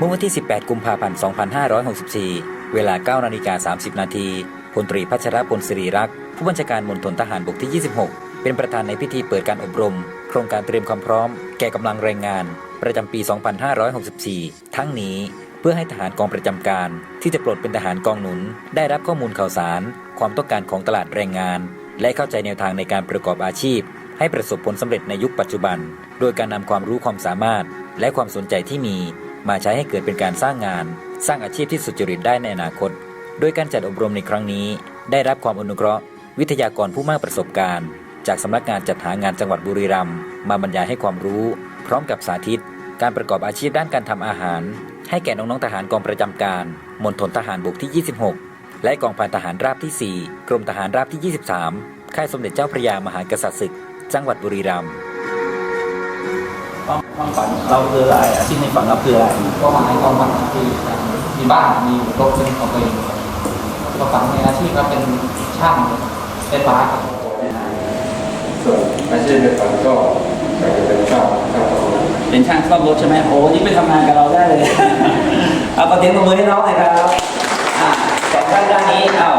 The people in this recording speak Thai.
เมื่อวันที่ 18 กุมภาพันธ์ 2564 เวลา9นาฬิกา30 นาทีพลตรีพัชรพลศิริรักษ์ ผู้บัญชาการมณฑลทหารบกที่ 26 เป็นประธานในพิธีเปิดการอบรม โครงการเตรียมความพร้อม แก่กำลังแรงงาน ประจำปี 2564 ทั้งนี้เพื่อให้ทหารกองประจำการ ที่จะปลดเป็นทหารกองหนุน ได้รับข้อมูลข่าวสาร ความต้องการของตลาดแรงงาน และเข้าใจแนวทางในการประกอบอาชีพ ให้ประสบผลสำเร็จในยุคปัจจุบัน โดยการนำความรู้ความสามารถ และความสนใจที่มี มาใช้ให้เกิดเป็นการสร้างงาน สร้างอาชีพที่สุจริตได้ในอนาคต โดยการจัดอบรมในครั้งนี้ ได้รับความอนุเคราะห์ วิทยากรผู้มากประสบการณ์ จากสำนักงานจัดหางานจังหวัดบุรีรัมย์มาบรรยายให้ความรู้ พร้อมกับสาธิต การประกอบอาชีพด้านการทำอาหาร ให้แก่น้องๆทหารกองประจำการมณฑลทหารบกที่ 26 และกองพันทหารราบที่ 4 กรมทหารราบที่ 23 ค่ายสมเด็จเจ้าพระยามหากษัตริย์ศึก จังหวัดบุรีรัมย์ ความความฝันเราคืออะไรอาชีพในฝันเราคืออะไรก็หมายความฝันที่มีบ้านมีรถเป็นของตัวเองความฝันในอาชีพก็เป็นช่างไฟฟ้าครับส่วนอาชีพในฝันก็อยากจะเป็นช่างช่างทำรถเป็นช่างซ่อมรถใช่ไหมโอ้นี่ไปทำงานกับเราได้เลยเอาประเด็นประมือให้น้องหน่อยครับอ่าสองท่านด้านนี้อ้าว